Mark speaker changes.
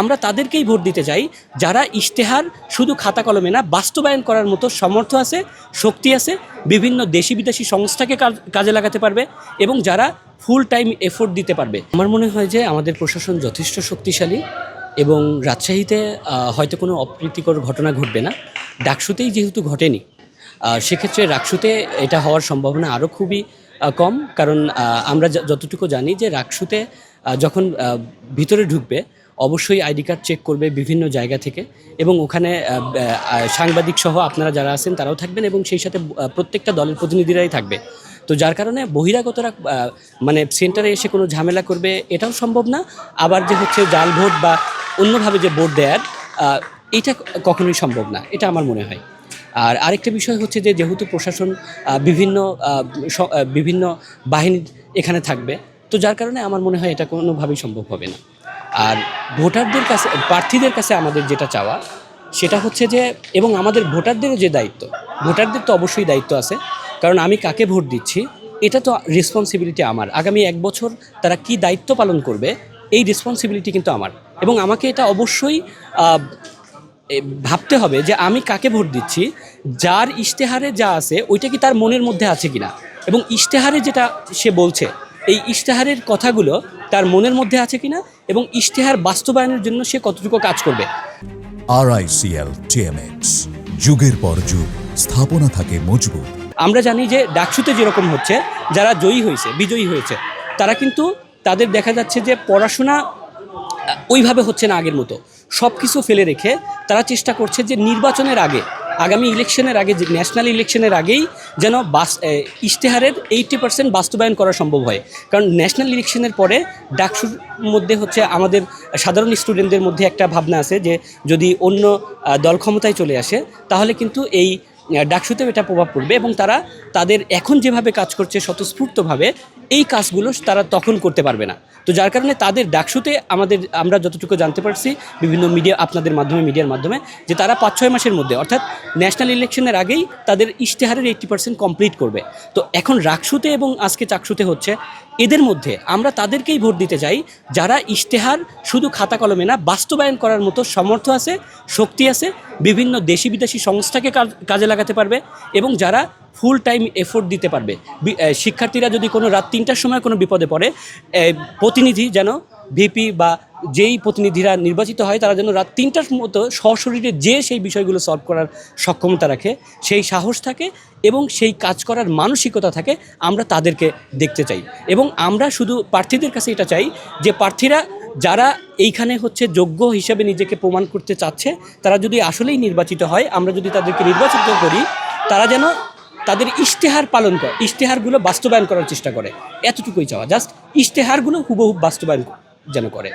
Speaker 1: আমরা তাদেরকেই ভোট দিতে চাই, যারা ইশতেহার, শুধু খাতা কলমে না, বাস্তবায়ন করার মতো সামর্থ্য আছে, শক্তি আছে, বিভিন্ন দেশি বিদেশি সংস্থাকে কাজে লাগাতে পারবে এবং যারা ফুল টাইম এফোর্ট দিতে পারবে। আমার মনে হয় যে আমাদের প্রশাসন যথেষ্ট শক্তিশালী এবং রাজশাহীতে হয়তো কোনো অপ্রীতিকর ঘটনা ঘটবে না। ডাকসুতেই যেহেতু ঘটেনি সেক্ষেত্রে রাকসুতে এটা হওয়ার সম্ভাবনা আরও খুবই কম। কারণ আমরা যতটুকু জানি যে রাকসুতে যখন ভিতরে ঢুকবে অবশ্যই আইডি কার্ড চেক করবে বিভিন্ন জায়গা থেকে এবং ওখানে সাংবাদিক সহ আপনারা যারা আছেন তারাও থাকবেন এবং সেই সাথে প্রত্যেকটা দলের প্রতিনিধিরাই থাকবে। তো যার কারণে বহিরাগতরা মানে সেন্টারে এসে কোনো ঝামেলা করবে এটাও সম্ভব না। আবার যে হচ্ছে জাল ভোট বা অন্যভাবে যে ভোট দেয়ার এটা কখনোই সম্ভব না, এটা আমার মনে হয়। আর আরেকটা বিষয় হচ্ছে যে যেহেতু প্রশাসন বিভিন্ন বিভিন্ন বাহিনী এখানে থাকবে, তো যার কারণে আমার মনে হয় এটা কোনোভাবেই সম্ভব হবে না। আর ভোটারদের কাছে, প্রার্থীদের কাছে আমাদের যেটা চাওয়া, সেটা হচ্ছে যে, এবং আমাদের ভোটারদেরও যে দায়িত্ব, ভোটারদের তো অবশ্যই দায়িত্ব আছে, কারণ আমি কাকে ভোট দিচ্ছি, এটা তো রেসপন্সিবিলিটি আমার। আগামী এক বছর তারা কি দায়িত্ব পালন করবে, এই রেসপন্সিবিলিটি কিন্তু আমার। এবং আমাকে এটা অবশ্যই ভাবতে হবে যে আমি কাকে ভোট দিচ্ছি, যার ইশতেহারে যা আছে, ওইটা কি তার মনের মধ্যে আছে কিনা? এবং ইশতেহারে যেটা সে বলছে, এই ইশতেহারের কথাগুলো তার মনের মধ্যে আছে কিনা এবং ইশতেহার বাস্তবায়নের জন্য সে কতটুকু কাজ করবে?
Speaker 2: আরআইসিএল টিএমএক্স যুগের পর যুগ স্থাপনা থাকে মজবুত।
Speaker 1: আমরা জানি যে ডাকসুতে যেরকম হচ্ছে যারা জয়ী হয়েছে বিজয়ী হয়েছে তারা কিন্তু তাদের দেখা যাচ্ছে যে পড়াশোনা ওইভাবে হচ্ছে না আগের মতো। সব কিছু ফেলে রেখে তারা চেষ্টা করছে যে নির্বাচনের আগে আগামী ইলেকশনের আগে ন্যাশনাল ইলেকশনের আগেই যেন বাস ইশতেহারের এইটি পার্সেন্ট বাস্তবায়ন করা সম্ভব হয়। কারণ ন্যাশনাল ইলেকশনের পরে ডাকসুর মধ্যে হচ্ছে আমাদের সাধারণ স্টুডেন্টদের মধ্যে একটা ভাবনা আছে যে যদি অন্য দল ক্ষমতায় চলে আসে, তাহলে কিন্তু এই ডাকসুতেও এটা প্রভাব পড়বে এবং তারা তাদের এখন যেভাবে কাজ করছে স্বতঃস্ফূর্তভাবে এই কাজগুলো তারা তখন করতে পারবে না। তো যার কারণে তাদের ডাকসুতে আমাদের, আমরা যতটুকু জানতে পারছি, বিভিন্ন মিডিয়া, আপনাদের মাধ্যমে, মিডিয়ার মাধ্যমে, যে তারা পাঁচ ছয় মাসের মধ্যে, অর্থাৎ ন্যাশনাল ইলেকশনের আগেই তাদের ইশতেহারের এইটটি পার্সেন্ট কমপ্লিট করবে। তো এখন রাকসুতে এবং আজকে চাকসুতে হচ্ছে, এদের মধ্যে আমরা তাদেরকেই ভোট দিতে চাই, যারা ইশতেহার শুধু খাতা কলমে না, বাস্তবায়ন করার মতো সামর্থ্য আছে, শক্তি আছে, বিভিন্ন দেশি বিদেশি সংস্থাকে কাজে লাগাতে পারবে এবং যারা ফুল টাইম এফোর্ট দিতে পারবে। শিক্ষার্থীরা যদি কোনো রাত তিনটার সময় কোনো বিপদে পড়ে প্রতিনিধি যেন, ভিপি বা যেই প্রতিনিধিরা নির্বাচিত হয়, তারা যেন রাত তিনটার মতো সশরীরে যে সেই বিষয়গুলো সলভ করার সক্ষমতা রাখে, সেই সাহস থাকে এবং সেই কাজ করার মানসিকতা থাকে, আমরা তাদেরকে দেখতে চাই। এবং আমরা শুধু প্রার্থীদের কাছে এটা চাই যে প্রার্থীরা যারা এইখানে হচ্ছে যোগ্য হিসেবে নিজেকে প্রমাণ করতে চাচ্ছে, তারা যদি আসলেই নির্বাচিত হয়, আমরা যদি তাদেরকে নির্বাচিত করি, তারা যেন তাদের ইশতেহার পালন করে, ইশতেহারগুলো বাস্তবায়ন করার চেষ্টা করে। এতটুকুই চাওয়া। জাস্ট ইশতেহারগুলো হুবহু বাস্তবায়ন যেন করে।